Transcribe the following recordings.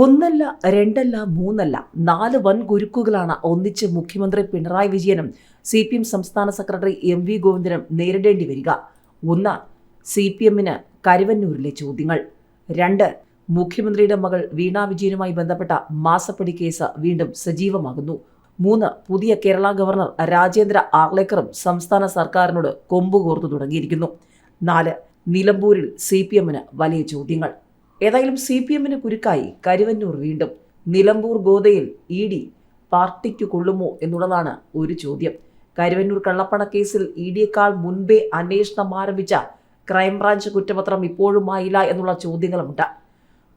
ഒന്നല്ല രണ്ടല്ല മൂന്നല്ല നാല് വൻ ഗുരുക്കുകളാണ് ഒന്നിച്ച് മുഖ്യമന്ത്രി പിണറായി വിജയനും സി പി എം സംസ്ഥാന സെക്രട്ടറി എം വി ഗോവിന്ദനും നേരിടേണ്ടി വരിക. ഒന്ന് സി പി എമ്മിന് കരുവന്നൂരിലെ ചോദ്യങ്ങൾ. രണ്ട് മുഖ്യമന്ത്രിയുടെ മകൾ വീണ വിജയനുമായി ബന്ധപ്പെട്ട മാസപ്പടി കേസ് വീണ്ടും സജീവമാകുന്നു. മൂന്ന് പുതിയ കേരള ഗവർണർ രാജേന്ദ്ര ആർലേക്കറും സംസ്ഥാന സർക്കാരിനോട് കൊമ്പുകോർത്തു തുടങ്ങിയിരിക്കുന്നു. നാല് നിലമ്പൂരിൽ സി പി എമ്മിന് വലിയ ചോദ്യങ്ങൾ. ഏതായാലും സി പി എമ്മിന് കുരുക്കായി കരുവന്നൂർ വീണ്ടും. നിലമ്പൂർ ഗോതയിൽ ഇ ഡി പാർട്ടിക്ക് കൊള്ളുമോ എന്നുള്ളതാണ് ഒരു ചോദ്യം. കരുവന്നൂർ കള്ളപ്പണക്കേസിൽ ഇ ഡിയേക്കാൾ മുൻപേ അന്വേഷണം ആരംഭിച്ച ക്രൈംബ്രാഞ്ച് കുറ്റപത്രം ഇപ്പോഴുമായില്ല എന്നുള്ള ചോദ്യങ്ങളുമുണ്ട്.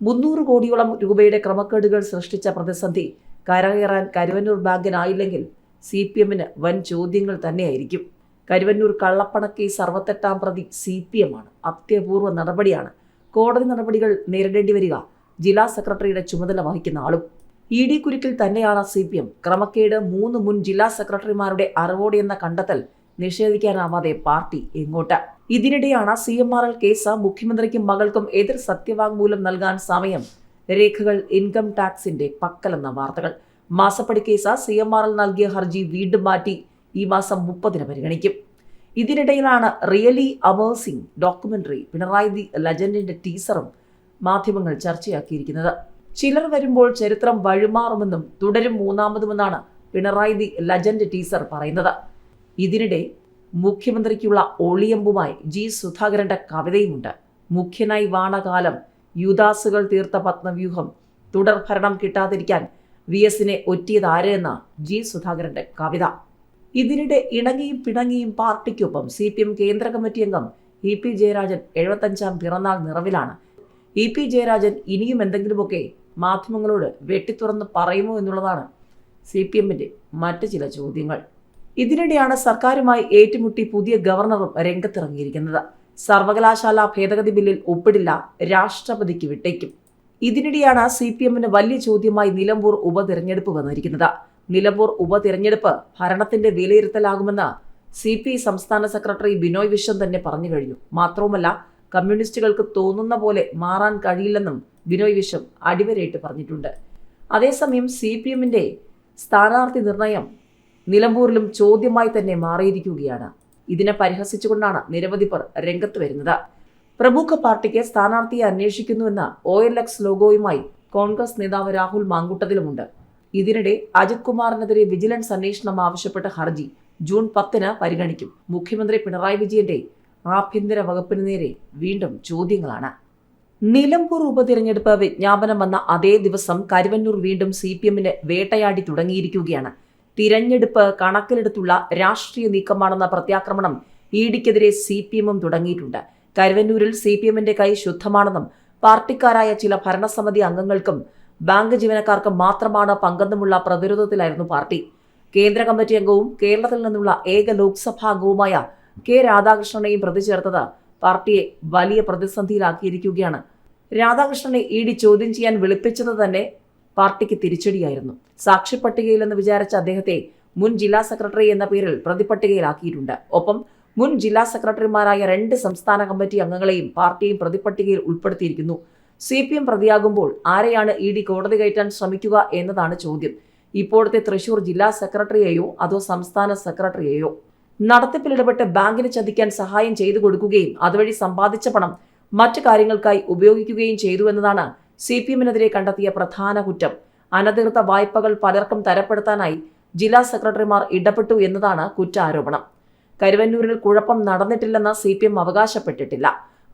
മുന്നൂറ് കോടിയോളം രൂപയുടെ ക്രമക്കേടുകൾ സൃഷ്ടിച്ച പ്രതിസന്ധി കരകയറാൻ കരുവന്നൂർ ബാങ്കിനായില്ലെങ്കിൽ സി പി എമ്മിന് വൻ ചോദ്യങ്ങൾ തന്നെയായിരിക്കും. കരുവന്നൂർ കള്ളപ്പണക്കേസ് അറുപത്തെട്ടാം പ്രതി സി പി എം ആണ്. അത്യപൂർവ നടപടിയാണ് കോടതി നടപടികൾ നേരിടേണ്ടി വരിക. ജില്ലാ സെക്രട്ടറിയുടെ ചുമതല വഹിക്കുന്ന ആളും. ഇ ഡി കുരുക്കിൽ തന്നെയാണ് സി പി എം. ക്രമക്കേട് മൂന്ന് മുൻ ജില്ലാ സെക്രട്ടറിമാരുടെ അറിവോടെ എന്ന കണ്ടെത്തൽ നിഷേധിക്കാനാവാതെ പാർട്ടി എങ്ങോട്ട് ഇതിനിടെയാണ് C M R L case മുഖ്യമന്ത്രിക്കും മകൾക്കും എതിർ സത്യവാങ്മൂലം നൽകാൻ സമയം. രേഖകൾ ഇൻകം ടാക്സിന്റെ പക്കലെന്ന വാർത്തകൾ. മാസപ്പടി case C M R L നൽകിയ ഹർജി വീണ്ടും മാറ്റി ഈ മാസം മുപ്പതിന് പരിഗണിക്കും. ഇതിനിടയിലാണ് റിയലി അവേഴ്സിംഗ് ഡോക്യുമെന്ററി പിണറായി ദി ലജൻഡിന്റെ ടീസറും മാധ്യമങ്ങൾ ചർച്ചയാക്കിയിരിക്കുന്നത്. ചിലർ വരുമ്പോൾ ചരിത്രം വഴിമാറുമെന്നും തുടരും മൂന്നാമതുമെന്നാണ് പിണറായി ദി ലജൻഡ് ടീസർ പറയുന്നത്. ഇതിനിടെ മുഖ്യമന്ത്രിക്കുള്ള ഒളിയമ്പുമായി ജി സുധാകരന്റെ കവിതയുമുണ്ട്. മുഖ്യനായി വാണകാലം യുദാസുകൾ തീർത്ത പത്മവ്യൂഹം തുടർ ഭരണം കിട്ടാതിരിക്കാൻ വി എസിനെ ഒറ്റിയതാരെന്ന ജി സുധാകരന്റെ കവിത. ഇതിനിടെ ഇണങ്ങിയും പിണങ്ങിയും പാർട്ടിക്കൊപ്പം സി പി എം കേന്ദ്ര കമ്മിറ്റി അംഗം ഇ പി ജയരാജൻ എഴുപത്തഞ്ചാം പിറന്നാൾ നിറവിലാണ്. ഇ പി ജയരാജൻ ഇനിയും എന്തെങ്കിലുമൊക്കെ മാധ്യമങ്ങളോട് വെട്ടിത്തുറന്ന് പറയുമോ എന്നുള്ളതാണ് സി പി എമ്മിന്റെ മറ്റ് ചില ചോദ്യങ്ങൾ. ഇതിനിടെയാണ് സർക്കാരുമായി ഏറ്റുമുട്ടി പുതിയ ഗവർണറും രംഗത്തിറങ്ങിയിരിക്കുന്നത്. സർവകലാശാല ഭേദഗതി ബില്ലിൽ ഒപ്പിടില്ല രാഷ്ട്രപതിക്ക് വിട്ടേക്കും. ഇതിനിടെയാണ് സി പി എമ്മിന് വലിയ ചോദ്യമായി നിലമ്പൂർ ഉപതെരഞ്ഞെടുപ്പ് വന്നിരിക്കുന്നത്. നിലമ്പൂർ ഉപതിരഞ്ഞെടുപ്പ് ഭരണത്തിന്റെ വിലയിരുത്തലാകുമെന്ന് സി പി സംസ്ഥാന സെക്രട്ടറി ബിനോയ് വിശ്വം തന്നെ പറഞ്ഞു കഴിഞ്ഞു. മാത്രവുമല്ല കമ്മ്യൂണിസ്റ്റുകൾക്ക് തോന്നുന്ന പോലെ മാറാൻ കഴിയില്ലെന്നും ബിനോയ് വിശ്വം അടിവരയിട്ട് പറഞ്ഞിട്ടുണ്ട്. അതേസമയം സി പി എമ്മിന്റെ സ്ഥാനാർത്ഥി നിർണയം നിലമ്പൂരിലും ചോദ്യമായി തന്നെ മാറിയിരിക്കുകയാണ്. ഇതിനെ പരിഹസിച്ചുകൊണ്ടാണ് നിരവധി പേർ രംഗത്ത് വരുന്നത്. പ്രമുഖ പാർട്ടിക്ക് സ്ഥാനാർത്ഥിയെ അന്വേഷിക്കുന്നുവെന്ന ഒ എൽ എക്സ് ലോഗോയുമായി കോൺഗ്രസ് നേതാവ് രാഹുൽ മാങ്കൂട്ടത്തിലുമുണ്ട്. ഇതിനിടെ അജിത് കുമാറിനെതിരെ വിജിലൻസ് അന്വേഷണം ആവശ്യപ്പെട്ട ഹർജി ജൂൺ പത്തിന് പരിഗണിക്കും. മുഖ്യമന്ത്രി പിണറായി വിജയന്റെ ആഭ്യന്തര വകുപ്പിന് നേരെ വീണ്ടും ചോദ്യങ്ങളാണ്. നിലമ്പൂർ ഉപതിരഞ്ഞെടുപ്പ് വിജ്ഞാപനം വന്ന അതേ ദിവസം കരുവന്നൂർ വീണ്ടും സി പി എമ്മിന് വേട്ടയാടി തുടങ്ങിയിരിക്കുകയാണ്. തിരഞ്ഞെടുപ്പ് കണക്കിലെടുത്തുള്ള രാഷ്ട്രീയ നീക്കമാണെന്ന പ്രത്യാക്രമണം ഇ ഡിക്കെതിരെ സി പി എമ്മും തുടങ്ങിയിട്ടുണ്ട്. കരുവന്നൂരിൽ സി പി എമ്മിന്റെ കൈ ശുദ്ധമാണെന്നും പാർട്ടിക്കാരായ ചില ഭരണസമിതി അംഗങ്ങൾക്കും ബാങ്ക് ജീവനക്കാർക്ക് മാത്രമാണ് പങ്കെന്നുമുള്ള പ്രതിരോധത്തിലായിരുന്നു പാർട്ടി. കേന്ദ്ര കമ്മിറ്റി അംഗവും കേരളത്തിൽ നിന്നുള്ള ഏക ലോക്സഭാ അംഗവുമായ കെ രാധാകൃഷ്ണനെയും പ്രതി ചേർത്തത് പാർട്ടിയെ വലിയ പ്രതിസന്ധിയിലാക്കിയിരിക്കുകയാണ്. രാധാകൃഷ്ണനെ ഇ ഡി ചോദ്യം ചെയ്യാൻ വിളിപ്പിച്ചത് തന്നെ പാർട്ടിക്ക് തിരിച്ചടിയായിരുന്നു. സാക്ഷിപ്പട്ടികയിലെന്ന് വിചാരിച്ച അദ്ദേഹത്തെ മുൻ ജില്ലാ സെക്രട്ടറി എന്ന പേരിൽ പ്രതിപട്ടികയിലാക്കിയിട്ടുണ്ട് ഒപ്പം മുൻ ജില്ലാ സെക്രട്ടറിമാരായ രണ്ട് സംസ്ഥാന കമ്മിറ്റി അംഗങ്ങളെയും പാർട്ടിയും പ്രതിപട്ടികയിൽ ഉൾപ്പെടുത്തിയിരിക്കുന്നു. സി പി എം പ്രതിയാകുമ്പോൾ ആരെയാണ് ഇ ഡി കോടതി കയറ്റാൻ ശ്രമിക്കുക എന്നതാണ് ചോദ്യം. ഇപ്പോഴത്തെ തൃശൂർ ജില്ലാ സെക്രട്ടറിയെയോ അതോ സംസ്ഥാന സെക്രട്ടറിയെയോ? നടത്തിപ്പിൽ ഇടപെട്ട് ബാങ്കിന് ചതിക്കാൻ സഹായം ചെയ്തു കൊടുക്കുകയും അതുവഴി സമ്പാദിച്ച പണം മറ്റു കാര്യങ്ങൾക്കായി ഉപയോഗിക്കുകയും ചെയ്തു എന്നതാണ് സി പി എമ്മിനെതിരെ കണ്ടെത്തിയ പ്രധാന കുറ്റം. അനധികൃത വായ്പകൾ പലർക്കും തരപ്പെടുത്താനായി ജില്ലാ സെക്രട്ടറിമാർ ഇടപെട്ടു എന്നതാണ് കുറ്റാരോപണം. കരുവന്നൂരിൽ കുഴപ്പം നടന്നിട്ടില്ലെന്ന് സി പി എം അവകാശപ്പെട്ടിട്ടില്ല.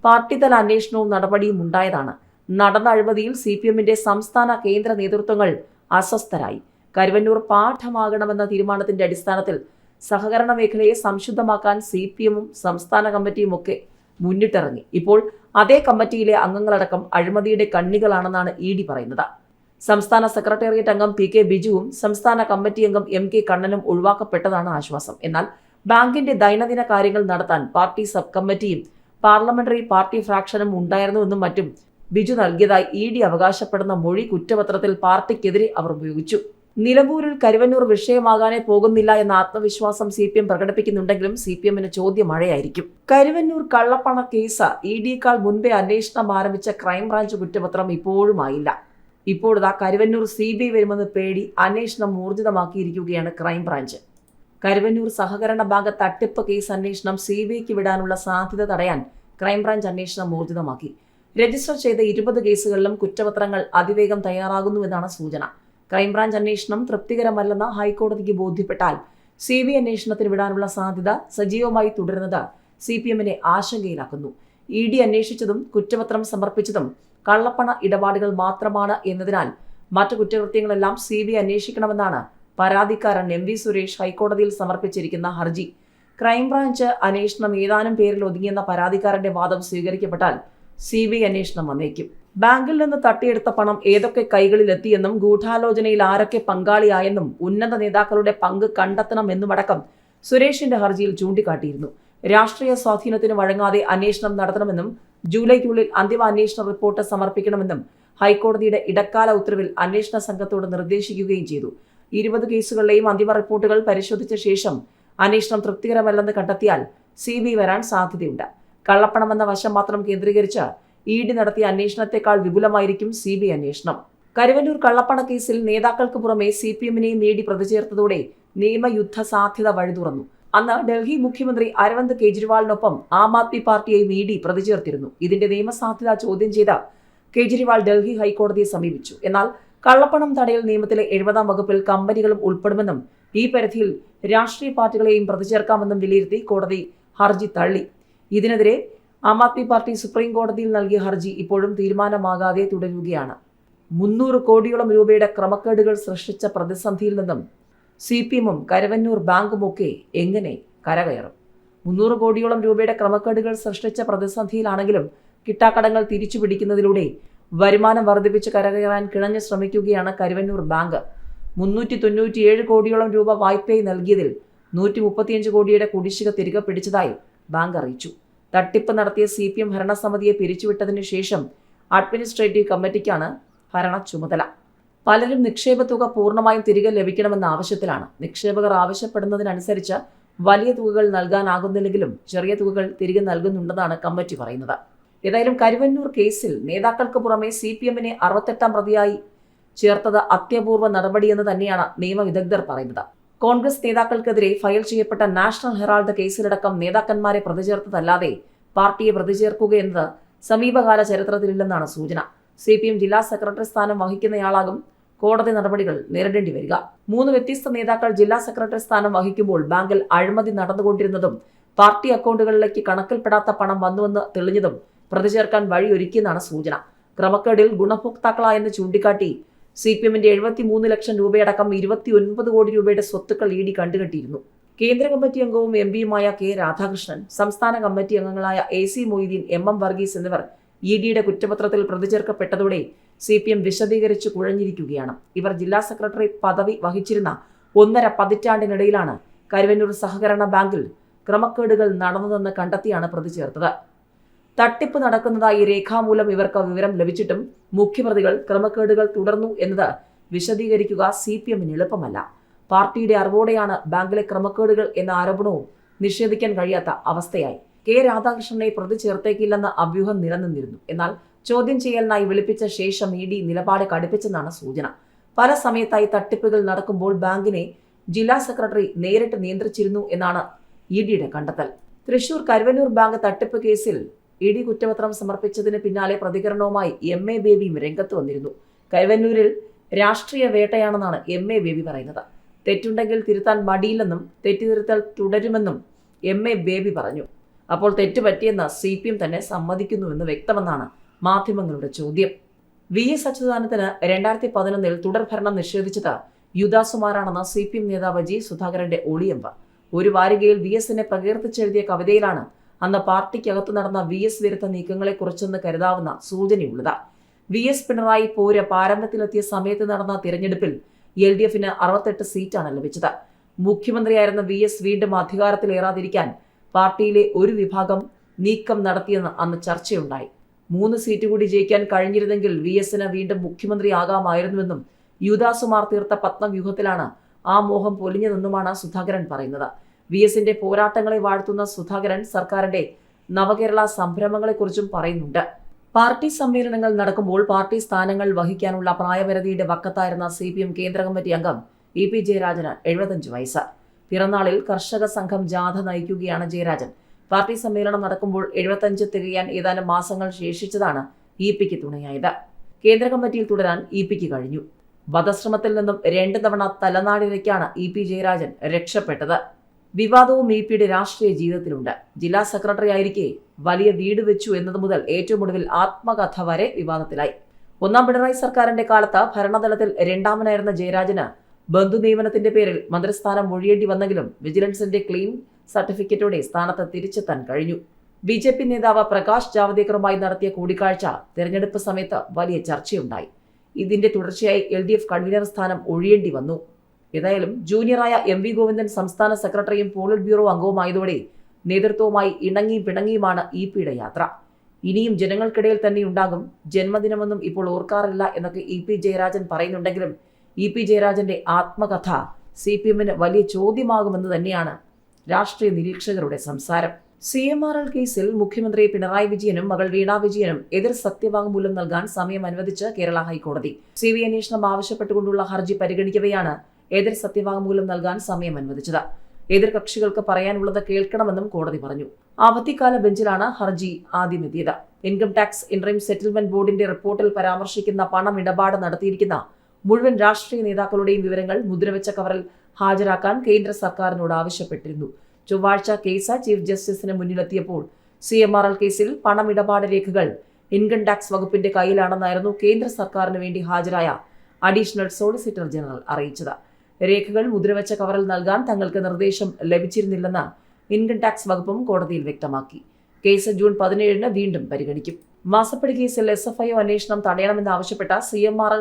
പാർട്ടിതല അന്വേഷണവും നടപടിയും ഉണ്ടായതാണ്. നടന്ന അഴിമതിയിൽ സി പി എമ്മിന്റെ സംസ്ഥാന കേന്ദ്ര നേതൃത്വങ്ങൾ അസ്വസ്ഥരായി. കരുവന്നൂർ പാഠമാകണമെന്ന തീരുമാനത്തിന്റെ അടിസ്ഥാനത്തിൽ സഹകരണ മേഖലയെ സംശുദ്ധമാക്കാൻ സി പി എമ്മും സംസ്ഥാന കമ്മിറ്റിയും ഒക്കെ മുന്നിട്ടിറങ്ങി. ഇപ്പോൾ അതേ കമ്മിറ്റിയിലെ അംഗങ്ങളടക്കം അഴിമതിയുടെ കണ്ണികളാണെന്നാണ് ഇ ഡി പറയുന്നത്. സംസ്ഥാന സെക്രട്ടേറിയറ്റ് അംഗം പി കെ ബിജുവും സംസ്ഥാന കമ്മിറ്റി അംഗം എം കെ കണ്ണനും ഒഴിവാക്കപ്പെട്ടതാണ് ആശ്വാസം. എന്നാൽ ബാങ്കിന്റെ ദൈനംദിന കാര്യങ്ങൾ നടത്താൻ പാർട്ടി സബ് കമ്മിറ്റിയും പാർലമെന്ററി പാർട്ടി ഫ്രാക്ഷനും ഉണ്ടായിരുന്നുവെന്നും മറ്റും ബിജു നൽകിയതായി ഇ ഡി അവകാശപ്പെടുന്ന മൊഴി കുറ്റപത്രത്തിൽ പാർട്ടിക്കെതിരെ അവർ ഉപയോഗിച്ചു. നിലമ്പൂരിൽ കരുവന്നൂർ വിഷയമാകാനേ പോകുന്നില്ല എന്ന ആത്മവിശ്വാസം സി പി എം പ്രകടിപ്പിക്കുന്നുണ്ടെങ്കിലും സി പി എമ്മിന് ചോദ്യം മഴയായിരിക്കും. കരുവന്നൂർ കള്ളപ്പണ കേസ് ഇ ഡിയേക്കാൾ മുൻപേ അന്വേഷണം ആരംഭിച്ച ക്രൈംബ്രാഞ്ച് കുറ്റപത്രം ഇപ്പോഴുമായില്ല ഇപ്പോഴിതാ കരുവന്നൂർ സി ബി വരുമെന്ന് പേടി അന്വേഷണം ഊർജിതമാക്കിയിരിക്കുകയാണ് ക്രൈംബ്രാഞ്ച്. കരുവന്നൂർ സഹകരണ ബാങ്ക് തട്ടിപ്പ് കേസ് അന്വേഷണം സി ബി ഐക്ക് വിടാനുള്ള സാധ്യത തടയാൻ ക്രൈംബ്രാഞ്ച് അന്വേഷണം ഊർജിതമാക്കി. രജിസ്റ്റർ ചെയ്ത ഇരുപത് കേസുകളിലും കുറ്റപത്രങ്ങൾ അതിവേഗം തയ്യാറാകുന്നുവെന്നാണ് സൂചന. ക്രൈംബ്രാഞ്ച് അന്വേഷണം തൃപ്തികരമല്ലെന്ന് ഹൈക്കോടതിക്ക് ബോധ്യപ്പെട്ടാൽ സി ബി അന്വേഷണത്തിന് വിടാനുള്ള സാധ്യത സജീവമായി തുടരുന്നത് സി പി എമ്മിനെ ആശങ്കയിലാക്കുന്നു. ഇ ഡി അന്വേഷിച്ചതും കുറ്റപത്രം സമർപ്പിച്ചതും കള്ളപ്പണ ഇടപാടുകൾ മാത്രമാണ് എന്നതിനാൽ മറ്റു കുറ്റകൃത്യങ്ങളെല്ലാം സി ബി അന്വേഷിക്കണമെന്നാണ് പരാതിക്കാരൻ എം വി സുരേഷ് ഹൈക്കോടതിയിൽ സമർപ്പിച്ചിരിക്കുന്ന ഹർജി. ക്രൈംബ്രാഞ്ച് അന്വേഷണം ഏതാനും പേരിൽ ഒതുങ്ങിയെന്ന പരാതിക്കാരന്റെ വാദം സ്വീകരിക്കപ്പെട്ടാൽ സി ബി ഐ അന്വേഷണം വന്നേക്കും. ബാങ്കിൽ നിന്ന് തട്ടിയെടുത്ത പണം ഏതൊക്കെ കൈകളിലെത്തിയെന്നും ഗൂഢാലോചനയിൽ ആരൊക്കെ പങ്കാളിയായെന്നും ഉന്നത നേതാക്കളുടെ പങ്ക് കണ്ടെത്തണമെന്നുമടക്കം സുരേഷിന്റെ ഹർജിയിൽ ചൂണ്ടിക്കാട്ടിയിരുന്നു. രാഷ്ട്രീയ സ്വാധീനത്തിന് വഴങ്ങാതെ അന്വേഷണം നടത്തണമെന്നും ജൂലൈക്കുള്ളിൽ അന്തിമ അന്വേഷണ റിപ്പോർട്ട് സമർപ്പിക്കണമെന്നും ഹൈക്കോടതിയുടെ ഇടക്കാല ഉത്തരവിൽ അന്വേഷണ സംഘത്തോട് നിർദ്ദേശിക്കുകയും ചെയ്തു. ഇരുപത് കേസുകളിലെയും അന്തിമ റിപ്പോർട്ടുകൾ പരിശോധിച്ച ശേഷം അന്വേഷണം തൃപ്തികരമല്ലെന്ന് കണ്ടെത്തിയാൽ സി വരാൻ സാധ്യതയുണ്ട്. കള്ളപ്പണമെന്ന വശം മാത്രം കേന്ദ്രീകരിച്ച് ഇ ഡി നടത്തിയ അന്വേഷണത്തെക്കാൾ വിപുലമായിരിക്കും സി ബി അന്വേഷണം. കരുവന്നൂർ കള്ളപ്പണ കേസിൽ നേതാക്കൾക്ക് പുറമെ സി പി എമ്മിനെയും നേടി പ്രതിചേർത്തതോടെ നിയമയുദ്ധ സാധ്യത വഴിതുറന്നു അന്ന് ഡൽഹി മുഖ്യമന്ത്രി അരവിന്ദ് കെജ്രിവാളിനൊപ്പം ആം ആദ്മി പാർട്ടിയെയും ഇ ഡി പ്രതിചേർത്തിരുന്നു. ഇതിന്റെ നിയമസാധ്യത ചോദ്യം ചെയ്ത കെജ്രിവാൾ ഡൽഹി ഹൈക്കോടതിയെ സമീപിച്ചു. എന്നാൽ കള്ളപ്പണം തടയൽ നിയമത്തിലെ എഴുപതാം വകുപ്പിൽ കമ്പനികളും ഉൾപ്പെടുമെന്നും ഈ പരിധിയിൽ രാഷ്ട്രീയ പാർട്ടികളെയും പ്രതിചേർക്കാമെന്നും വിലയിരുത്തി കോടതി ഹർജി തള്ളി. ഇതിനെതിരെ ആം ആദ്മി പാർട്ടി സുപ്രീം കോടതിയിൽ നൽകിയ ഹർജി ഇപ്പോഴും തീരുമാനമാകാതെ തുടരുകയാണ്. മുന്നൂറ് കോടിയോളം രൂപയുടെ ക്രമക്കേടുകൾ സൃഷ്ടിച്ച പ്രതിസന്ധിയിൽ നിന്നും സി പി എമ്മും കരവന്നൂർ ബാങ്കുമൊക്കെ എങ്ങനെ കരകയറും? മുന്നൂറ് കോടിയോളം രൂപയുടെ ക്രമക്കേടുകൾ സൃഷ്ടിച്ച പ്രതിസന്ധിയിലാണെങ്കിലും കിട്ടാക്കടങ്ങൾ തിരിച്ചു പിടിക്കുന്നതിലൂടെ വരുമാനം വർദ്ധിപ്പിച്ച് കരകയറാൻ കിണഞ്ഞ് ശ്രമിക്കുകയാണ് കരുവന്നൂർ ബാങ്ക്. മുന്നൂറ്റി തൊണ്ണൂറ്റിയേഴ് കോടിയോളം രൂപ വായ്പയായി നൽകിയതിൽ നൂറ്റി മുപ്പത്തിയഞ്ച് കോടിയുടെ കുടിശ്ശിക തിരികെ പിടിച്ചതായി ബാങ്ക് അറിയിച്ചു. തട്ടിപ്പ് നടത്തിയ സി പി എം ഭരണസമിതിയെ പിരിച്ചുവിട്ടതിനു ശേഷം അഡ്മിനിസ്ട്രേറ്റീവ് കമ്മിറ്റിക്കാണ് ഭരണ ചുമതല. പലരും നിക്ഷേപ തുക പൂർണമായും തിരികെ ലഭിക്കണമെന്ന ആവശ്യത്തിലാണ്. നിക്ഷേപകർ ആവശ്യപ്പെടുന്നതിനനുസരിച്ച് വലിയ തുകകൾ നൽകാനാകുന്നില്ലെങ്കിലും ചെറിയ തുകകൾ തിരികെ നൽകുന്നുണ്ടെന്നാണ് കമ്മിറ്റി പറയുന്നത്. ഏതായാലും കരുവന്നൂർ കേസിൽ നേതാക്കൾക്ക് പുറമെ സി പി എമ്മിനെ അറുപത്തെട്ടാം പ്രതിയായി ചേർത്തത് അത്യപൂർവ നടപടിയെന്ന് തന്നെയാണ് നിയമവിദഗ്ധർ പറയുന്നത്. കോൺഗ്രസ് നേതാക്കൾക്കെതിരെ ഫയൽ ചെയ്യപ്പെട്ട നാഷണൽ ഹെറാൾഡ് കേസിലടക്കം നേതാക്കന്മാരെ പ്രതിചേർത്തതല്ലാതെ പാർട്ടിയെ പ്രതിചേർക്കുകയെന്നത് സമീപകാല ചരിത്രത്തിലില്ലെന്നാണ് സൂചന. സി പി എം ജില്ലാ സെക്രട്ടറി സ്ഥാനം വഹിക്കുന്നയാളാകും കോടതി നടപടികൾ നേരിടേണ്ടി വരിക. മൂന്ന് വ്യത്യസ്ത നേതാക്കൾ ജില്ലാ സെക്രട്ടറി സ്ഥാനം വഹിക്കുമ്പോൾ ബാങ്കിൽ അഴിമതി നടന്നുകൊണ്ടിരുന്നതും പാർട്ടി അക്കൗണ്ടുകളിലേക്ക് കണക്കിൽപ്പെടാത്ത പണം വന്നുവെന്ന് തെളിഞ്ഞതും പ്രതിചേർക്കാൻ വഴിയൊരുക്കിയെന്നാണ് സൂചന. ക്രമക്കേടിൽ ഗുണഭോക്താക്കളായെന്ന് ചൂണ്ടിക്കാട്ടി സി പി എമ്മിന്റെ എഴുപത്തി മൂന്ന് ലക്ഷം രൂപയടക്കം ഇരുപത്തി ഒൻപത് കോടി രൂപയുടെ സ്വത്തുക്കൾ ഇ ഡി കണ്ടുകെട്ടിയിരുന്നു. കേന്ദ്ര കമ്മിറ്റി അംഗവും എം പിയുമായ കെ രാധാകൃഷ്ണൻ സംസ്ഥാന കമ്മിറ്റി അംഗങ്ങളായ A C Moideen M M Varghese എന്നിവർ ഇ ഡിയുടെ കുറ്റപത്രത്തിൽ പ്രതിചേർക്കപ്പെട്ടതോടെ സി പി എം വിശദീകരിച്ചു കുഴഞ്ഞിരിക്കുകയാണ്. ഇവർ ജില്ലാ സെക്രട്ടറി പദവി വഹിച്ചിരുന്ന ഒന്നര പതിറ്റാണ്ടിനിടയിലാണ് കരുവന്നൂർ സഹകരണ ബാങ്കിൽ ക്രമക്കേടുകൾ നടന്നതെന്ന് കണ്ടെത്തിയാണ് പ്രതിചേർത്തത്. തട്ടിപ്പ് നടക്കുന്നതായി രേഖാമൂലം ഇവർക്ക് വിവരം ലഭിച്ചിട്ടും മുഖ്യപ്രതികൾ ക്രമക്കേടുകൾ തുടർന്നു എന്നത് വിശദീകരിക്കുക സി പി എമ്മിന് എളുപ്പമല്ല. പാർട്ടിയുടെ അറിവോടെയാണ് ബാങ്കിലെ ക്രമക്കേടുകൾ എന്ന ആരോപണവും നിഷേധിക്കാൻ കഴിയാത്ത അവസ്ഥയായി. കെ. രാധാകൃഷ്ണനെ പ്രതി ചേർത്തേക്കില്ലെന്ന അഭ്യൂഹം നിലനിന്നിരുന്നു. എന്നാൽ ചോദ്യം ചെയ്യലിനായി വിളിപ്പിച്ച ശേഷം ഇ ഡി നിലപാട് കടുപ്പിച്ചെന്നാണ് സൂചന. പല സമയത്തായി തട്ടിപ്പുകൾ നടക്കുമ്പോൾ ബാങ്കിനെ ജില്ലാ സെക്രട്ടറി നേരിട്ട് നിയന്ത്രിച്ചിരുന്നു എന്നാണ് ഇ ഡിയുടെ കണ്ടെത്തൽ. തൃശൂർ കരുവന്നൂർ ബാങ്ക് തട്ടിപ്പ് കേസിൽ ഇ ഡി കുറ്റപത്രം സമർപ്പിച്ചതിന് പിന്നാലെ പ്രതികരണവുമായി എം എ ബേബിയും രംഗത്ത് വന്നിരുന്നു. കൈവന്നൂരിൽ രാഷ്ട്രീയ വേട്ടയാണെന്നാണ് എം എ ബേബി പറയുന്നത്. തെറ്റുണ്ടെങ്കിൽ തിരുത്താൻ മടിയില്ലെന്നും തെറ്റുതിരുത്തൽ തുടരുമെന്നും എം എ ബേബി പറഞ്ഞു. അപ്പോൾ തെറ്റുപറ്റിയെന്ന് സി പി എം തന്നെ സമ്മതിക്കുന്നുവെന്ന് വ്യക്തമെന്നാണ് മാധ്യമങ്ങളുടെ ചോദ്യം. വി എസ് അച്യുതാനന്ദന് രണ്ടായിരത്തി പതിനൊന്നിൽ തുടർഭരണം നിഷേധിച്ചത് യുദാസുമാരാണെന്ന സി പി എം നേതാവ് ജി സുധാകരന്റെ ഒളിയമ്പ്. ഒരു വാരികയിൽ വി എസിനെ പ്രകീർത്തിച്ചെഴുതിയ കവിതയിലാണ് അന്ന് പാർട്ടിക്കകത്ത് നടന്ന വി എസ് വിരുദ്ധ നീക്കങ്ങളെക്കുറിച്ചെന്ന് കരുതാവുന്ന സൂചനയുള്ളത്. വി എസ് പിണറായി പോര് പാരമ്പര്യത്തിലെത്തിയ സമയത്ത് നടന്ന തിരഞ്ഞെടുപ്പിൽ എൽ ഡി എഫിന് അറുപത്തെട്ട് സീറ്റാണ് ലഭിച്ചത്. മുഖ്യമന്ത്രിയായിരുന്ന വി എസ് വീണ്ടും അധികാരത്തിലേറാതിരിക്കാൻ പാർട്ടിയിലെ ഒരു വിഭാഗം നീക്കം നടത്തിയെന്ന് അന്ന് ചർച്ചയുണ്ടായി. മൂന്ന് സീറ്റ് കൂടി ജയിക്കാൻ കഴിഞ്ഞിരുന്നെങ്കിൽ വി എസിന് വീണ്ടും മുഖ്യമന്ത്രിയാകാമായിരുന്നുവെന്നും യുദാസുമാർ തീർത്ത പത്മവ്യൂഹത്തിലാണ് ആ മോഹം പൊലിഞ്ഞതെന്നുമാണ് സുധാകരൻ പറയുന്നത്. വി എസിന്റെ പോരാട്ടങ്ങളെ വാഴ്ത്തുന്ന സുധാകരൻ സർക്കാരിന്റെ നവകേരള സംരംഭങ്ങളെക്കുറിച്ചും പറയുന്നുണ്ട്. പാർട്ടി സമ്മേളനങ്ങൾ നടക്കുമ്പോൾ പാർട്ടി സ്ഥാനങ്ങൾ വഹിക്കാനുള്ള പ്രായപരിധിയുടെ വക്കത്തായിരുന്ന സി പി എം കേന്ദ്ര കമ്മിറ്റി അംഗം ഇ പി ജയരാജന് എഴുപത്തഞ്ച് വയസ്സ്. പിറന്നാളിൽ കർഷക സംഘം ജാഥ നയിക്കുകയാണ് ജയരാജൻ. പാർട്ടി സമ്മേളനം നടക്കുമ്പോൾ എഴുപത്തഞ്ച് തികയാൻ ഏതാനും മാസങ്ങൾ ശേഷിച്ചതാണ് ഇ പിക്ക് തുണയായത്. കേന്ദ്ര കമ്മിറ്റിയിൽ തുടരാൻ ഇ പിക്ക് കഴിഞ്ഞു. വധശ്രമത്തിൽ നിന്നും രണ്ട് തവണ തലനാടിലേക്കാണ് ഇ പി ജയരാജൻ രക്ഷപ്പെട്ടത്. വിവാദവും ഇ പിയുടെ രാഷ്ട്രീയ ജീവിതത്തിലുണ്ട്. ജില്ലാ സെക്രട്ടറി ആയിരിക്കെ വലിയ വീട് വെച്ചു എന്നത് മുതൽ ഏറ്റവും ഒടുവിൽ ആത്മകഥ വരെ വിവാദത്തിലായി. ഒന്നാം പിണറായി സർക്കാരിന്റെ കാലത്ത് ഭരണതലത്തിൽ രണ്ടാമനായിരുന്ന ജയരാജന് ബന്ധു നിയമനത്തിന്റെ പേരിൽ മന്ത്രിസ്ഥാനം ഒഴിയേണ്ടി വന്നെങ്കിലും വിജിലൻസിന്റെ ക്ലീൻ സർട്ടിഫിക്കറ്റോടെ സ്ഥാനത്ത് തിരിച്ചെത്താൻ കഴിഞ്ഞു. ബി ജെ പി നേതാവ് പ്രകാശ് ജാവദേക്കറുമായി നടത്തിയ കൂടിക്കാഴ്ച തെരഞ്ഞെടുപ്പ് സമയത്ത് വലിയ ചർച്ചയുണ്ടായി. ഇതിന്റെ തുടർച്ചയായി എൽ ഡി എഫ് കൺവീനർ സ്ഥാനം ഒഴിയേണ്ടി വന്നു. ഏതായാലും ജൂനിയറായ എം വി ഗോവിന്ദൻ സംസ്ഥാന സെക്രട്ടറിയും പോളിറ്റ് ബ്യൂറോ അംഗവുമായതോടെ നേതൃത്വവുമായി ഇണങ്ങിയും പിണങ്ങിയുമാണ് ഇ പിയുടെ യാത്ര ഇനിയും ജനങ്ങൾക്കിടയിൽ തന്നെ ഉണ്ടാകും ജന്മദിനമൊന്നും ഇപ്പോൾ ഓർക്കാറില്ല എന്നൊക്കെ ഇ പി ജയരാജൻ പറയുന്നുണ്ടെങ്കിലും ഇ പി ജയരാജന്റെ ആത്മകഥ സി പി എമ്മിന് വലിയ ചോദ്യമാകുമെന്ന് തന്നെയാണ് രാഷ്ട്രീയ നിരീക്ഷകരുടെ സംസാരം. സി എം ആർ എൽ കേസിൽ മുഖ്യമന്ത്രി പിണറായി വിജയനും മകൾ വീണ വിജയനും എതിർ സത്യവാങ്മൂലം നൽകാൻ സമയം അനുവദിച്ച് കേരള ഹൈക്കോടതി. സി ബി അന്വേഷണം ആവശ്യപ്പെട്ടുകൊണ്ടുള്ള ഹർജി പരിഗണിക്കവെയാണ് എതിർ സത്യവാങ്മൂലം നൽകാൻ സമയം അനുവദിച്ചത്. എതിർ കക്ഷികൾക്ക് പറയാനുള്ളത് കേൾക്കണമെന്നും കോടതി പറഞ്ഞു. അവധിക്കാല ബെഞ്ചിലാണ് ഹർജി ആദ്യമെത്തിയത്. ഇൻകം ടാക്സ് ഇൻട്രീം സെറ്റിൽമെന്റ് ബോർഡിന്റെ റിപ്പോർട്ടിൽ പരാമർശിക്കുന്ന പണമിടപാട് നടത്തിയിരിക്കുന്ന മുഴുവൻ രാഷ്ട്രീയ നേതാക്കളുടെയും വിവരങ്ങൾ മുദ്രവെച്ച കവറിൽ ഹാജരാക്കാൻ കേന്ദ്ര സർക്കാരിനോട് ആവശ്യപ്പെട്ടിരുന്നു. ചൊവ്വാഴ്ച കേസ് ചീഫ് ജസ്റ്റിസിന് മുന്നിലെത്തിയപ്പോൾ സി എം ആർ എൽ കേസിൽ പണമിടപാട് രേഖകൾ ഇൻകം ടാക്സ് വകുപ്പിന്റെ കയ്യിലാണെന്നായിരുന്നു കേന്ദ്ര സർക്കാരിന് വേണ്ടി ഹാജരായ അഡീഷണൽ സോളിസിറ്റർ ജനറൽ അറിയിച്ചത്. രേഖകൾ മുദ്രവെച്ച കവറിൽ നൽകാൻ തങ്ങൾക്ക് നിർദ്ദേശം ലഭിച്ചിരുന്നില്ലെന്ന് ഇൻകം ടാക്സ് വകുപ്പും കോടതിയിൽ വ്യക്തമാക്കി. കേസ് ജൂൺ പതിനേഴിന് വീണ്ടും പരിഗണിക്കും. മാസപ്പടി കേസിൽ എസ് എഫ് ഐ ഒ അന്വേഷണം തടയണമെന്നാവശ്യപ്പെട്ട സി എം ആർ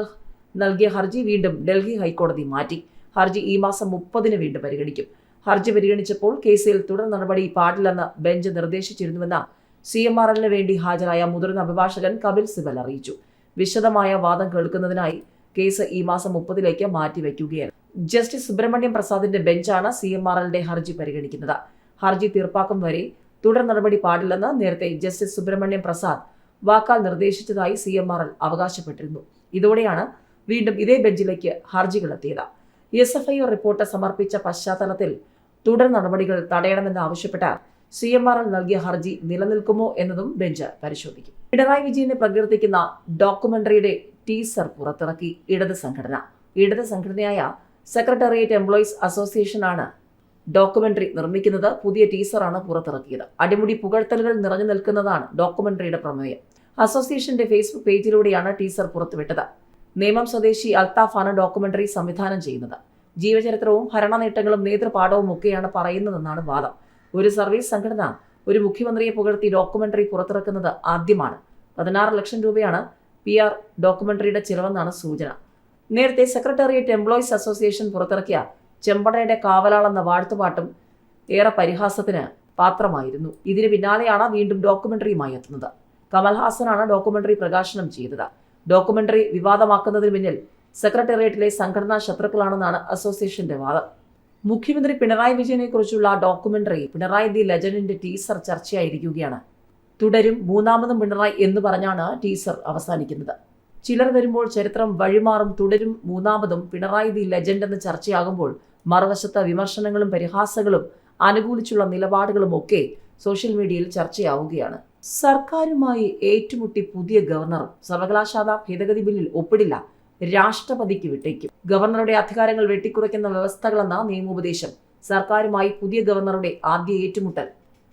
നൽകിയ ഹർജി വീണ്ടും ഡൽഹി ഹൈക്കോടതി മാറ്റി. ഹർജി ഈ മാസം മുപ്പതിന് വീണ്ടും പരിഗണിക്കും. ഹർജി പരിഗണിച്ചപ്പോൾ കേസിൽ തുടർ നടപടി പാടില്ലെന്ന് ബെഞ്ച് നിർദ്ദേശിച്ചിരുന്നുവെന്ന് സി എം ആർ എല്ലിന് വേണ്ടി ഹാജരായ മുതിർന്ന അഭിഭാഷകൻ കപിൽ സിബൽ അറിയിച്ചു. വിശദമായ വാദം കേൾക്കുന്നതിനായി കേസ് ഈ മാസം മുപ്പതിലേക്ക് മാറ്റിവെക്കുകയാണ് ജസ്റ്റിസ് സുബ്രഹ്മണ്യം പ്രസാദിന്റെ ബെഞ്ചാണ് സി എം ആർ എല്ലിന്റെ ഹർജി പരിഗണിക്കുന്നത്. ഹർജി തീർപ്പാക്കും വരെ തുടർ നടപടി പാടില്ലെന്ന് നേരത്തെ ജസ്റ്റിസ് സുബ്രഹ്മണ്യം പ്രസാദ് വാക്കാൽ നിർദ്ദേശിച്ചതായി സി എം ആർ എൽ അവകാശപ്പെട്ടിരുന്നു. ഇതോടെയാണ് വീണ്ടും ഇതേ ബെഞ്ചിലേക്ക് ഹർജികൾ എത്തിയത് എസ് എഫ് ഐ റിപ്പോർട്ട് സമർപ്പിച്ച പശ്ചാത്തലത്തിൽ തുടർ നടപടികൾ തടയണമെന്ന് ആവശ്യപ്പെട്ട സി എം ആർ എൽ നൽകിയ ഹർജി നിലനിൽക്കുമോ എന്നതും ബെഞ്ച് പരിശോധിക്കും. പിണറായി വിജയനെ പ്രകീർത്തിക്കുന്ന ഡോക്യുമെന്ററിയുടെ ടീസർ പുറത്തിറക്കി. ഇടത് സംഘടന. ഇടത് സംഘടനയായ സെക്രട്ടേറിയറ്റ് എംപ്ലോയീസ് അസോസിയേഷനാണ് ഡോക്യുമെന്ററി നിർമ്മിക്കുന്നത്. പുതിയ ടീസറാണ് പുറത്തിറക്കിയത്. അടിമുടി പുകഴ്ത്തലുകൾ നിറഞ്ഞു നിൽക്കുന്നതാണ് ഡോക്യുമെന്ററിയുടെ പ്രമേയം. അസോസിയേഷന്റെ ഫേസ്ബുക്ക് പേജിലൂടെയാണ് ടീസർ പുറത്തുവിട്ടത്. നേമം സ്വദേശി അൽത്താഫാണ് ഡോക്യുമെന്ററി സംവിധാനം ചെയ്യുന്നത്. ജീവചരിത്രവും ഭരണനേട്ടങ്ങളും നേതൃപാഠവും ഒക്കെയാണ് പറയുന്നതെന്നാണ് വാദം. ഒരു സർവീസ് സംഘടന ഒരു മുഖ്യമന്ത്രിയെ പുകഴ്ത്തി ഡോക്യുമെന്ററി പുറത്തിറക്കുന്നത് ആദ്യമാണ്. പതിനാറ് ലക്ഷം രൂപയാണ് പി ആർ ഡോക്യുമെന്ററിയുടെ ചിലവെന്നാണ് സൂചന. നേരത്തെ സെക്രട്ടേറിയറ്റ് എംപ്ലോയീസ് അസോസിയേഷൻ പുറത്തിറക്കിയ ചെമ്പടയുടെ കാവലാളെന്ന വാഴ്ത്തുപാട്ടും ഏറെ പരിഹാസത്തിന് പാത്രമായിരുന്നു. ഇതിന് പിന്നാലെയാണ് വീണ്ടും ഡോക്യുമെന്ററിയുമായി എത്തുന്നത്. കമൽഹാസനാണ് ഡോക്യുമെന്ററി പ്രകാശനം ചെയ്തത്. ഡോക്യുമെന്ററി വിവാദമാക്കുന്നതിന് പിന്നിൽ സെക്രട്ടേറിയറ്റിലെ സംഘടനാ ശത്രുക്കളാണെന്നാണ് അസോസിയേഷന്റെ വാദം. മുഖ്യമന്ത്രി പിണറായി വിജയനെക്കുറിച്ചുള്ള ഡോക്യുമെന്ററി പിണറായി ദി ലെജൻഡിന്റെ ടീസർ ചർച്ചയായിരിക്കുകയാണ്. തുടരും മൂന്നാമതും പിണറായി എന്ന് പറഞ്ഞാണ് ടീസർ അവസാനിക്കുന്നത്. ചിലർ വരുമ്പോൾ ചരിത്രം വഴിമാറും തുടരും മൂന്നാമതും പിണറായി ദി ലെജൻഡ് എന്ന് ചർച്ചയാകുമ്പോൾ മറുവശത്ത് വിമർശനങ്ങളും പരിഹാസങ്ങളും അനുകൂലിച്ചുള്ള നിലപാടുകളും ഒക്കെ സോഷ്യൽ മീഡിയയിൽ ചർച്ചയാവുകയാണ്. സർക്കാരുമായി ഏറ്റുമുട്ടി പുതിയ ഗവർണർ സർവകലാശാല ഭേദഗതി ബില്ലിൽ ഒപ്പിടില്ല രാഷ്ട്രപതിക്ക് വിട്ടേക്കും. ഗവർണറുടെ അധികാരങ്ങൾ വെട്ടിക്കുറയ്ക്കുന്ന വ്യവസ്ഥകളെന്ന നിയമോപദേശം സർക്കാരുമായി പുതിയ ഗവർണറുടെ ആദ്യ ഏറ്റുമുട്ടൽ.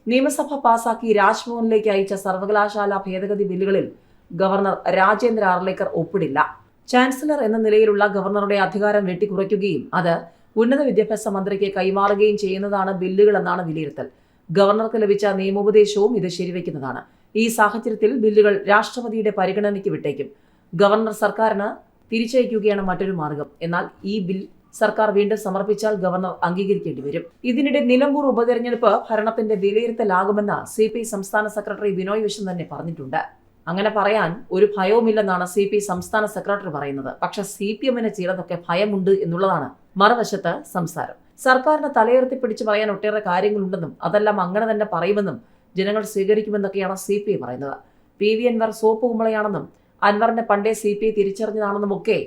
നിയമസഭ പാസാക്കി രാജ്ഭവനിലേക്ക് അയച്ച സർവകലാശാല ഭേദഗതി ബില്ലുകളിൽ ഗവർണർ രാജേന്ദ്ര ആർലേക്കർ ഒപ്പിടില്ല. ചാൻസലർ എന്ന നിലയിലുള്ള ഗവർണറുടെ അധികാരം വെട്ടിക്കുറയ്ക്കുകയും അത് ഉന്നത വിദ്യാഭ്യാസ മന്ത്രിക്ക് കൈമാറുകയും ചെയ്യുന്നതാണ് ബില്ലുകളെന്നാണ് വിലയിരുത്തൽ. ഗവർണർക്ക് ലഭിച്ച നിയമോപദേശവും ഇത് ശരിവയ്ക്കുന്നതാണ്. ഈ സാഹചര്യത്തിൽ ബില്ലുകൾ രാഷ്ട്രപതിയുടെ പരിഗണനയ്ക്ക് വിട്ടേക്കും. ഗവർണർ സർക്കാരിന് തിരിച്ചയക്കുകയാണ് മറ്റൊരു മാർഗം. എന്നാൽ ഈ ബിൽ സർക്കാർ വീണ്ടും സമർപ്പിച്ചാൽ ഗവർണർ അംഗീകരിക്കേണ്ടി വരും. ഇതിനിടെ നിലമ്പൂർ ഉപതെരഞ്ഞെടുപ്പ് ഭരണത്തിന്റെ വിലയിരുത്തലാകുമെന്ന് സി സംസ്ഥാന സെക്രട്ടറി വിനോയ് വിശ്വം തന്നെ പറഞ്ഞിട്ടുണ്ട്. അങ്ങനെ പറയാൻ ഒരു ഭയവുമില്ലെന്നാണ് സി പി സംസ്ഥാന സെക്രട്ടറി പറയുന്നത്. പക്ഷെ സി പി എമ്മിന് ചിലതൊക്കെ ഭയമുണ്ട് എന്നുള്ളതാണ് മറുവശത്ത് സംസാരം. സർക്കാരിനെ തലയുയർത്തി പിടിച്ച് പറയാൻ ഒട്ടേറെ കാര്യങ്ങളുണ്ടെന്നും അതെല്ലാം അങ്ങനെ തന്നെ പറയുമെന്നും ജനങ്ങൾ സ്വീകരിക്കുമെന്നൊക്കെയാണ് സി പി ഐ പറയുന്നത്. പി വി അൻവർ സോപ്പ് കുമ്പളയാണെന്നും അൻവറിനെ പണ്ടേ സി പി ഐ തിരിച്ചറിഞ്ഞതാണെന്നും ഒക്കെ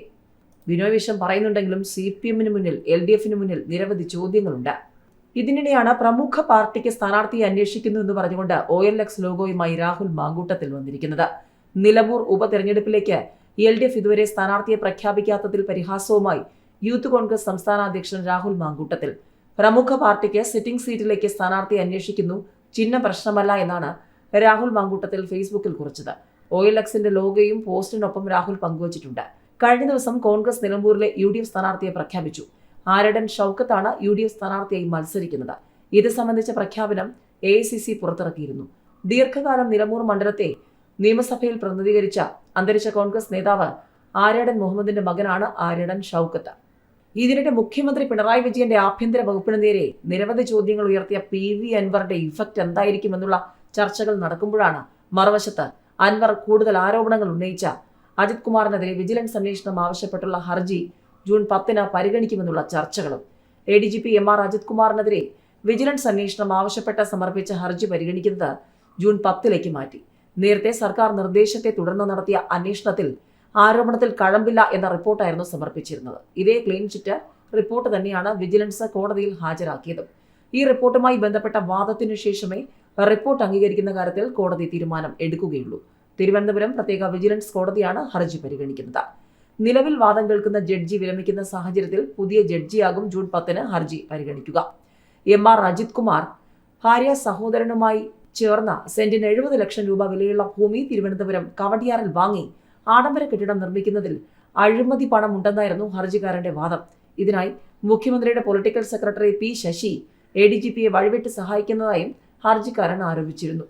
ബിനോയ് വിശ്വം പറയുന്നുണ്ടെങ്കിലും സി പി എമ്മിന് മുന്നിൽ എൽ ഡി എഫിന് മുന്നിൽ നിരവധി ചോദ്യങ്ങളുണ്ട്. ഇതിനിടെയാണ് പ്രമുഖ പാർട്ടിക്ക് സ്ഥാനാർത്ഥിയെ അന്വേഷിക്കുന്നു എന്ന് പറഞ്ഞുകൊണ്ട് ഒ എൽ എക്സ് ലോഗോയുമായി രാഹുൽ മാങ്കൂട്ടത്തിൽ വന്നിരിക്കുന്നത്. നിലമ്പൂർ ഉപതെരഞ്ഞെടുപ്പിലേക്ക് എൽ ഡി എഫ് ഇതുവരെ സ്ഥാനാർത്ഥിയെ പ്രഖ്യാപിക്കാത്തതിൽ പരിഹാസവുമായി യൂത്ത് കോൺഗ്രസ് സംസ്ഥാന അധ്യക്ഷൻ രാഹുൽ മാങ്കൂട്ടത്തിൽ. പ്രമുഖ പാർട്ടിക്ക് സിറ്റിംഗ് സീറ്റിലേക്ക് സ്ഥാനാർത്ഥിയെ അന്വേഷിക്കുന്നു ചിഹ്ന പ്രശ്നമല്ല എന്നാണ് രാഹുൽ മാങ്കൂട്ടത്തിൽ ഫേസ്ബുക്കിൽ കുറിച്ചത്. ഒ എൽ എക്സിന്റെ ലോഗോയും പോസ്റ്റിനൊപ്പം രാഹുൽ പങ്കുവച്ചിട്ടുണ്ട്. കഴിഞ്ഞ ദിവസം കോൺഗ്രസ് നിലമ്പൂരിലെ യു ഡി എഫ് സ്ഥാനാർത്ഥിയെ പ്രഖ്യാപിച്ചു. ആരടൻ ഷൗക്കത്താണ് യു ഡി എഫ് സ്ഥാനാർത്ഥിയായി മത്സരിക്കുന്നത്. ഇത് സംബന്ധിച്ച പ്രഖ്യാപനം എ ഐ സി സി പുറത്തിറക്കിയിരുന്നു. ദീർഘകാലം നിലമ്പൂർ മണ്ഡലത്തെ നിയമസഭയിൽ പ്രതിനിധീകരിച്ച അന്തരിച്ച കോൺഗ്രസ് നേതാവ് ആര്യടൻ മുഹമ്മദിന്റെ മകനാണ് ആര്യടൻ ഷൗക്കത്ത്. ഇതിനിടെ മുഖ്യമന്ത്രി പിണറായി വിജയന്റെ ആഭ്യന്തര വകുപ്പിന് നേരെ നിരവധി ചോദ്യങ്ങൾ ഉയർത്തിയ പി വി അൻവറിന്റെ ഇഫക്റ്റ് എന്തായിരിക്കുമെന്നുള്ള ചർച്ചകൾ നടക്കുമ്പോഴാണ് മറുവശത്ത് അൻവർ കൂടുതൽ ആരോപണങ്ങൾ ഉന്നയിച്ച അജിത് കുമാറിനെതിരെ വിജിലൻസ് അന്വേഷണം ആവശ്യപ്പെട്ടുള്ള ഹർജി ജൂൺ പത്തിന് പരിഗണിക്കുമെന്നുള്ള ചർച്ചകളും. A D G P M R Ajith കുമാറിനെതിരെ vigilance അന്വേഷണം ആവശ്യപ്പെട്ട് സമർപ്പിച്ച ഹർജി പരിഗണിക്കുന്നത് ജൂൺ പത്തിലേക്ക് മാറ്റി. നേരത്തെ സർക്കാർ നിർദ്ദേശത്തെ തുടർന്ന് നടത്തിയ അന്വേഷണത്തിൽ ആരോപണത്തിൽ കഴമ്പില്ല എന്ന റിപ്പോർട്ടായിരുന്നു സമർപ്പിച്ചിരുന്നത്. ഇതേ ക്ലീൻ ചിറ്റ് റിപ്പോർട്ട് തന്നെയാണ് വിജിലൻസ് കോടതിയിൽ ഹാജരാക്കിയത്. ഈ റിപ്പോർട്ടുമായി ബന്ധപ്പെട്ട വാദത്തിനു ശേഷമേ റിപ്പോർട്ട് അംഗീകരിക്കുന്ന കാര്യത്തിൽ കോടതി തീരുമാനം എടുക്കുകയുള്ളൂ. തിരുവനന്തപുരം പ്രത്യേക വിജിലൻസ് കോടതിയാണ് ഹർജി പരിഗണിക്കുന്നത്. നിലവിൽ വാദം കേൾക്കുന്ന ജഡ്ജി വിരമിക്കുന്ന സാഹചര്യത്തിൽ പുതിയ ജഡ്ജിയാകും ജൂൺ പത്തിന് ഹർജി പരിഗണിക്കുക. എം ആർ അജിത് കുമാർ ഭാര്യ സഹോദരനുമായി ചേർന്ന സെന്റിന് എഴുപത് ലക്ഷം രൂപ വിലയുള്ള ഭൂമി തിരുവനന്തപുരം കവടിയാറിൽ വാങ്ങി ആഡംബര കെട്ടിടം നിർമ്മിക്കുന്നതിൽ അഴിമതി പണം ഉണ്ടെന്നായിരുന്നു ഹർജിക്കാരന്റെ വാദം. ഇതിനായി മുഖ്യമന്ത്രിയുടെ political secretary P Sasi A D G പിയെ വഴിവിട്ട് സഹായിക്കുന്നതായും ഹർജിക്കാരൻ ആരോപിച്ചിരുന്നു.